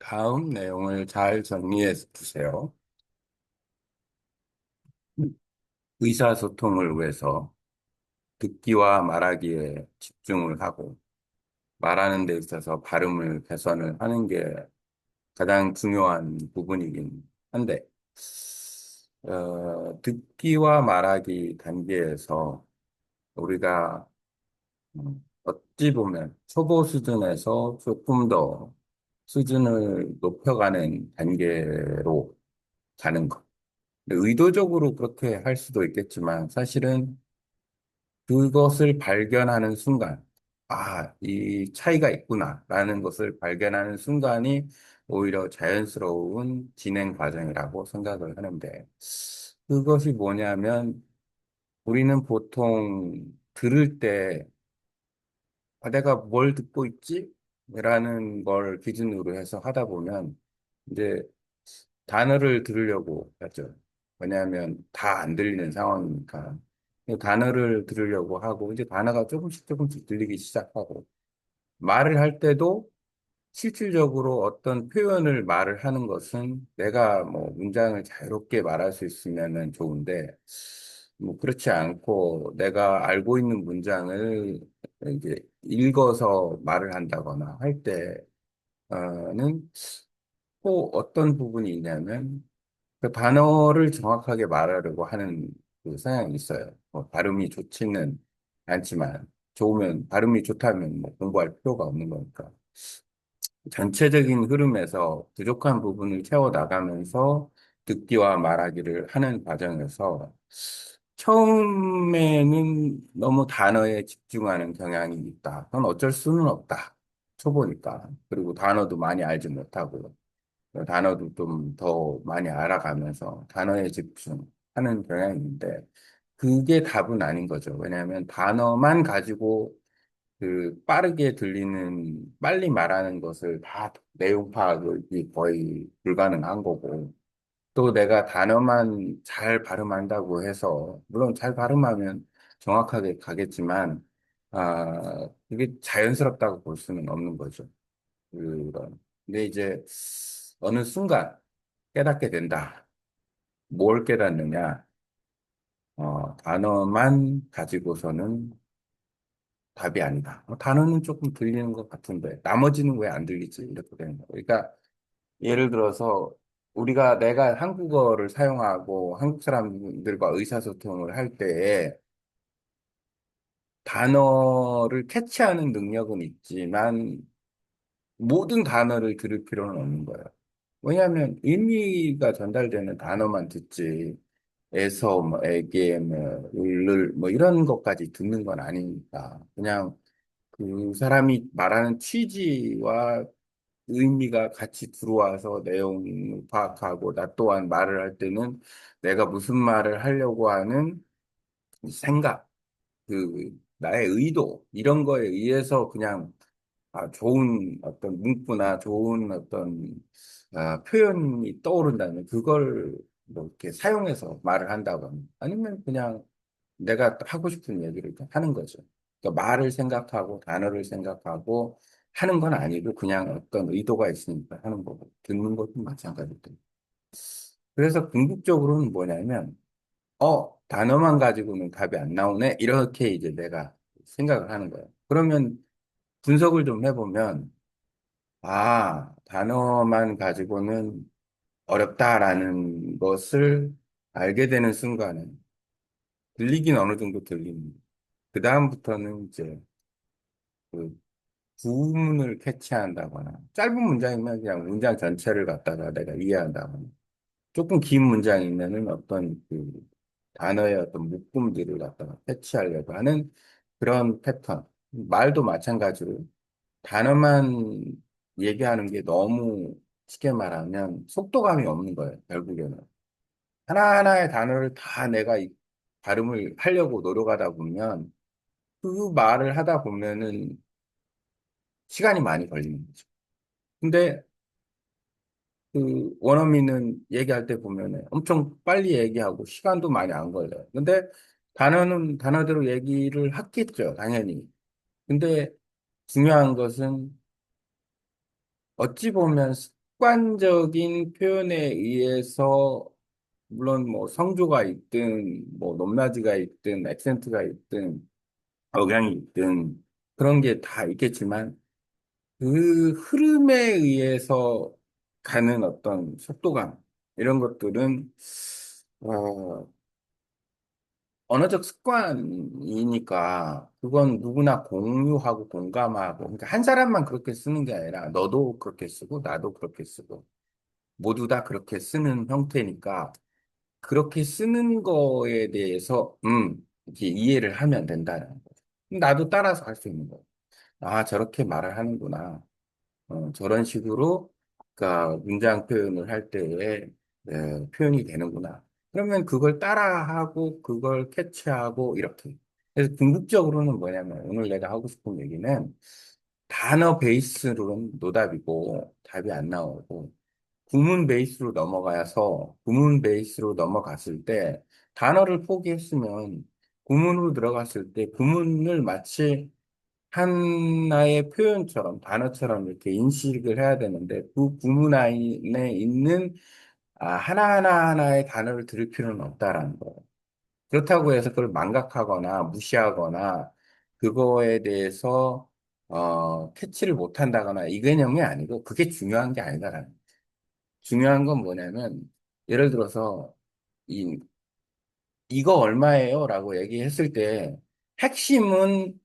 다음 내용을 잘 정리해 주세요. 의사소통을 위해서 듣기와 말하기에 집중을 하고 말하는 데 있어서 발음을 개선을 하는 게 가장 중요한 부분이긴 한데, 어, 듣기와 말하기 단계에서 우리가 음, 어찌 보면 초보 수준에서 조금 더 수준을 높여가는 단계로 가는 것. 의도적으로 그렇게 할 수도 있겠지만 사실은 그것을 발견하는 순간, 아, 이 차이가 있구나라는 것을 발견하는 순간이 오히려 자연스러운 진행 과정이라고 생각을 하는데 그것이 뭐냐면 우리는 보통 들을 때 아, 내가 뭘 듣고 있지? 라는 걸 기준으로 해서 하다 보면 이제 단어를 들으려고 하죠. 왜냐하면 다 안 들리는 상황이니까. 단어를 들으려고 하고, 이제 단어가 조금씩 조금씩 들리기 시작하고, 말을 할 때도 실질적으로 어떤 표현을 말을 하는 것은 내가 뭐 문장을 자유롭게 말할 수 있으면은 좋은데, 뭐 그렇지 않고 내가 알고 있는 문장을 이제 읽어서 말을 한다거나 할 때는 또 어떤 부분이 있냐면 그 단어를 정확하게 말하려고 하는 그 성향이 있어요. 뭐 발음이 좋지는 않지만 좋으면 발음이 좋다면 뭐 공부할 필요가 없는 거니까. 전체적인 흐름에서 부족한 부분을 채워 나가면서 듣기와 말하기를 하는 과정에서 처음에는 너무 단어에 집중하는 경향이 있다. 그건 어쩔 수는 없다. 초보니까. 그리고 단어도 많이 알지 못하고. 단어도 좀 더 많이 알아가면서 단어에 집중하는 경향인데 그게 답은 아닌 거죠. 왜냐하면 단어만 가지고 그 빠르게 들리는 빨리 말하는 것을 다 내용 파악이 거의 불가능한 거고 또 내가 단어만 잘 발음한다고 해서 물론 잘 발음하면 정확하게 가겠지만 아 이게 자연스럽다고 볼 수는 없는 거죠. 그런. 근데 이제 어느 순간 깨닫게 된다. 뭘 깨닫느냐? 어, 단어만 가지고서는 답이 아니다. 어, 단어는 조금 들리는 것 같은데 나머지는 왜 안 들리지? 이렇게 되는 거예요. 그러니까 예를 들어서 우리가 내가 한국어를 사용하고 한국 사람들과 의사소통을 할 때에 단어를 캐치하는 능력은 있지만 모든 단어를 들을 필요는 없는 거예요. 왜냐하면 의미가 전달되는 단어만 듣지, 에서, 뭐, 에게, 뭐, 을을, 뭐, 이런 것까지 듣는 건 아니니까. 그냥 그 사람이 말하는 취지와 의미가 같이 들어와서 내용을 파악하고, 나 또한 말을 할 때는 내가 무슨 말을 하려고 하는 생각, 그, 나의 의도, 이런 거에 의해서 그냥 아, 좋은 어떤 문구나 좋은 어떤 아, 표현이 떠오른다면 그걸 뭐 이렇게 사용해서 말을 한다거나 아니면 그냥 내가 하고 싶은 얘기를 하는 거죠. 그러니까 말을 생각하고 단어를 생각하고 하는 건 아니고 그냥 어떤 의도가 있으니까 하는 거고 듣는 것도 마찬가지고. 그래서 궁극적으로는 뭐냐면 어 단어만 가지고는 답이 안 나오네 이렇게 이제 내가 생각을 하는 거예요. 그러면 분석을 좀 해보면 아, 단어만 가지고는 어렵다라는 것을 알게 되는 순간에 들리긴 어느 정도 들립니다. 그 다음부터는 이제 그 구문을 캐치한다거나 짧은 문장이면 그냥 문장 전체를 갖다가 내가 이해한다거나 조금 긴 문장이면은 어떤 그 단어의 어떤 묶음들을 갖다가 캐치하려고 하는 그런 패턴. 말도 마찬가지로 단어만 얘기하는 게 너무 쉽게 말하면 속도감이 없는 거예요, 결국에는. 하나하나의 단어를 다 내가 이- 발음을 하려고 노력하다 보면 그 말을 하다 보면은 시간이 많이 걸리는 거죠. 근데 그 원어민은 얘기할 때 보면은 엄청 빨리 얘기하고 시간도 많이 안 걸려요. 근데 단어는 단어대로 얘기를 하겠죠, 당연히. 근데 중요한 것은 어찌 보면 습관적인 표현에 의해서 물론 뭐 성조가 있든 뭐 높낮이가 있든 액센트가 있든 억양이 있든 그런 게 다 있겠지만 그 흐름에 의해서 가는 어떤 속도감 이런 것들은 어, 언어적 습관이니까 그건 누구나 공유하고 공감하고 그러니까 한 사람만 그렇게 쓰는 게 아니라 너도 그렇게 쓰고 나도 그렇게 쓰고 모두 다 그렇게 쓰는 형태니까 그렇게 쓰는 거에 대해서 음 이렇게 이해를 하면 된다는 거죠. 나도 따라서 할 수 있는 거예요. 아 저렇게 말을 하는구나. 어, 저런 식으로 그러니까 문장 표현을 할 때에 네, 표현이 되는구나. 그러면 그걸 따라하고 그걸 캐치하고 이렇게. 그래서 궁극적으로는 뭐냐면 오늘 내가 하고 싶은 얘기는 단어 베이스로는 노답이고 답이 안 나오고 구문 베이스로 넘어가서 구문 베이스로 넘어갔을 때 단어를 포기했으면 구문으로 들어갔을 때 구문을 마치 하나의 표현처럼, 단어처럼 이렇게 인식을 해야 되는데, 그 구문 안에 있는 아, 하나하나 하나의 단어를 들을 필요는 없다라는 거예요. 그렇다고 해서 그걸 망각하거나 무시하거나 그거에 대해서 어, 캐치를 못한다거나 이 개념이 아니고 그게 중요한 게 아니다라는 거예요. 중요한 건 뭐냐면 예를 들어서 이, 이거 얼마예요? 라고 얘기했을 때 핵심은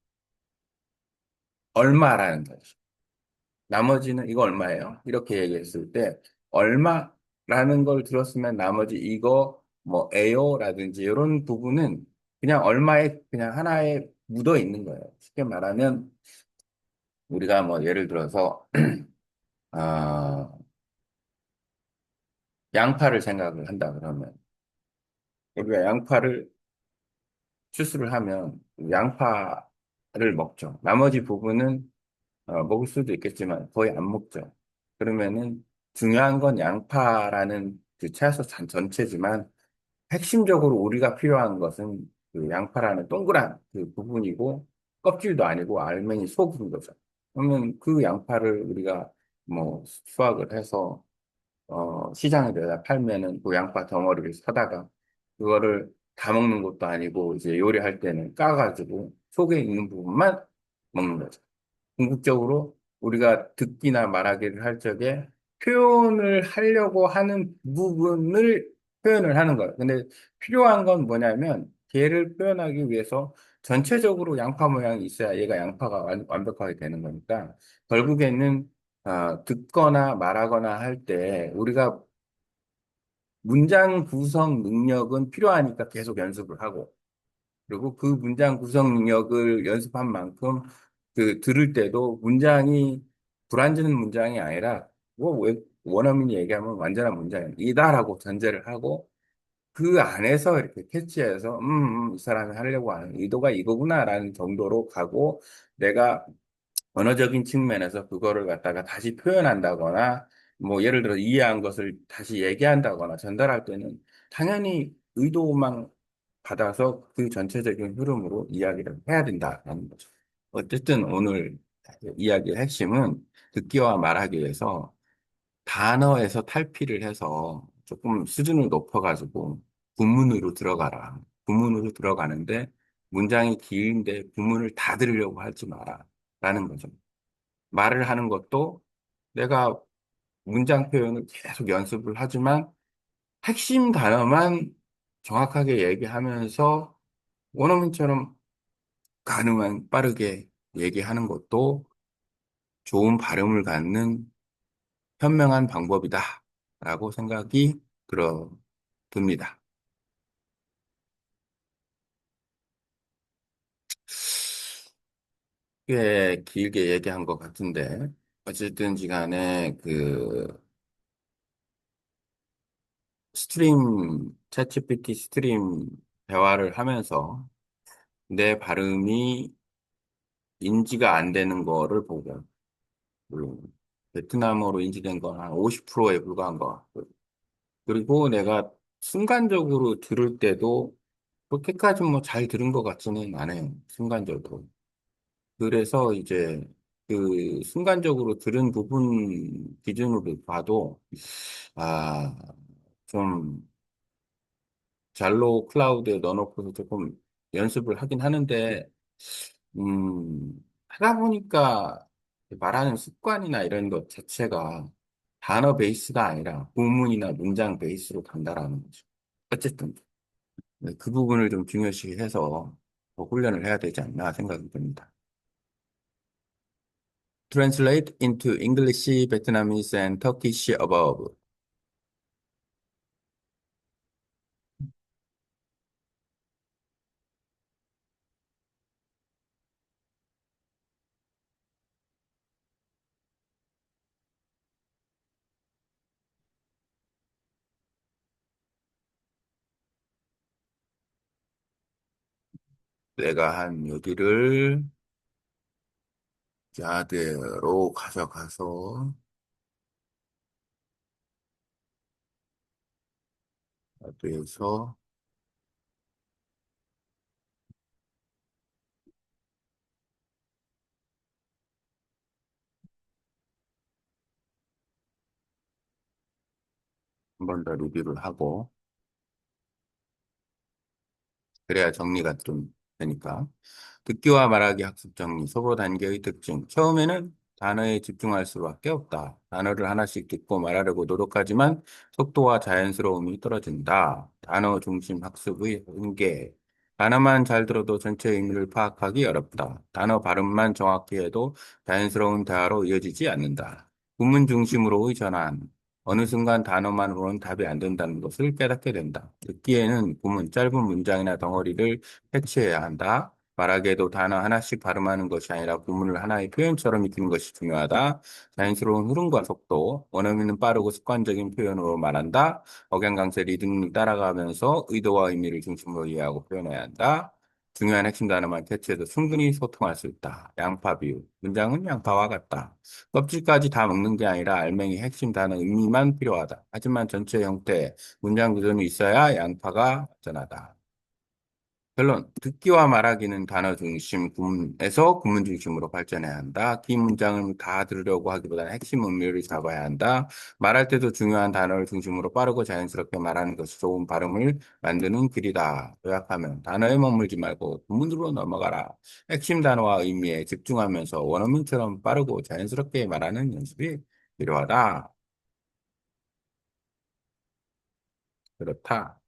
얼마라는 거죠. 나머지는 이거 얼마예요? 이렇게 얘기했을 때 얼마라는 걸 들었으면 나머지 이거 뭐 에요라든지 이런 부분은 그냥 얼마에 그냥 하나에 묻어 있는 거예요. 쉽게 말하면 우리가 뭐 예를 들어서 아, 양파를 생각을 한다 그러면 우리가 양파를 추수를 하면 양파 를 먹죠. 나머지 부분은 어, 먹을 수도 있겠지만 거의 안 먹죠. 그러면은 중요한 건 양파라는 그 채소 전- 전체지만 핵심적으로 우리가 필요한 것은 그 양파라는 동그란 그 부분이고 껍질도 아니고 알맹이 속인 거죠. 그러면 그 양파를 우리가 뭐 수확을 해서 어, 시장에 내다 팔면은 그 양파 덩어리를 사다가 그거를 다 먹는 것도 아니고 이제 요리할 때는 까가지고 속에 있는 부분만 먹는 거죠. 궁극적으로 우리가 듣기나 말하기를 할 적에 표현을 하려고 하는 부분을 표현을 하는 거예요. 근데 필요한 건 뭐냐면 걔를 표현하기 위해서 전체적으로 양파 모양이 있어야 얘가 양파가 완, 완벽하게 되는 거니까 결국에는 아, 듣거나 말하거나 할 때 우리가 문장 구성 능력은 필요하니까 계속 연습을 하고 그리고 그 문장 구성 능력을 연습한 만큼 그 들을 때도 문장이 불완전한 문장이 아니라 뭐 왜- 원어민이 얘기하면 완전한 문장이다라고 전제를 하고 그 안에서 이렇게 캐치해서 음, 음, 이 사람이 하려고 하는 의도가 이거구나라는 정도로 가고 내가 언어적인 측면에서 그거를 갖다가 다시 표현한다거나, 뭐, 예를 들어 이해한 것을 다시 얘기한다거나 전달할 때는 당연히 의도만 받아서 그 전체적인 흐름으로 이야기를 해야 된다는 거죠. 어쨌든 오늘 이야기의 핵심은 듣기와 말하기에서 단어에서 탈피를 해서 조금 수준을 높여가지고 구문으로 들어가라. 구문으로 들어가는데 문장이 긴데 구문을 다 들으려고 하지 마라. 라는 거죠. 말을 하는 것도 내가 문장 표현을 계속 연습을 하지만 핵심 단어만 정확하게 얘기하면서 원어민처럼 가능한 빠르게 얘기하는 것도 좋은 발음을 갖는 현명한 방법이다. 라고 생각이 들어, 듭니다. 꽤 길게 얘기한 것 같은데, 어쨌든지 간에 그 스트림, 챗GPT 스트림 대화를 하면서 내 발음이 인지가 안 되는 거를 보고, 물론 베트남어로 인지된 건 한 50%에 불과한 것 같고, 그리고 내가 순간적으로 들을 때도 그렇게까지 뭐 잘 들은 것 같지는 않아요. 순간적으로. 그래서 이제 그 순간적으로 들은 부분 기준으로 봐도 아, 좀 잘로 클라우드에 넣어놓고서 조금 연습을 하긴 하는데 음, 하다 보니까 말하는 습관이나 이런 것 자체가 단어 베이스가 아니라 구문이나 문장 베이스로 간다라는 거죠. 어쨌든 네, 그 부분을 좀 중요시 해서 더 훈련을 해야 되지 않나 생각이 듭니다. Translate into English, Vietnamese, and Turkish above. 내가 한 여기를 야드로 가져가서 야드에서 한 번 더 리뷰를 하고 그래야 정리가 좀 되니까. 듣기와 말하기 학습 정리, 소보 단계의 특징. 처음에는 단어에 집중할 수밖에 없다. 단어를 하나씩 듣고 말하려고 노력하지만 속도와 자연스러움이 떨어진다. 단어 중심 학습의 한계. 단어만 잘 들어도 전체 의미를 파악하기 어렵다. 단어 발음만 정확히 해도 자연스러운 대화로 이어지지 않는다. 구문 중심으로의 전환. 어느 순간 단어만으로는 답이 안 된다는 것을 깨닫게 된다. 듣기에는 구문, 짧은 문장이나 덩어리를 패치해야 한다. 말하기에도 단어 하나씩 발음하는 것이 아니라 구문을 하나의 표현처럼 익히는 것이 중요하다. 자연스러운 흐름과 속도, 원어민은 빠르고 습관적인 표현으로 말한다. 억양 강세 리듬을 따라가면서 의도와 의미를 중심으로 이해하고 표현해야 한다. 중요한 핵심 단어만 캐치해도 충분히 소통할 수 있다. 양파 비유. 문장은 양파와 같다. 껍질까지 다 먹는 게 아니라 알맹이 핵심 단어 의미만 필요하다. 하지만 전체 형태, 문장 구조는 있어야 양파가 완전하다. 결론. 듣기와 말하기는 단어 중심 구문에서 구문 중심으로 발전해야 한다. 긴 문장을 다 들으려고 하기보다는 핵심 의미를 잡아야 한다. 말할 때도 중요한 단어를 중심으로 빠르고 자연스럽게 말하는 것이 좋은 발음을 만드는 길이다. 요약하면 단어에 머물지 말고 구문으로 넘어가라. 핵심 단어와 의미에 집중하면서 원어민처럼 빠르고 자연스럽게 말하는 연습이 필요하다. 그렇다.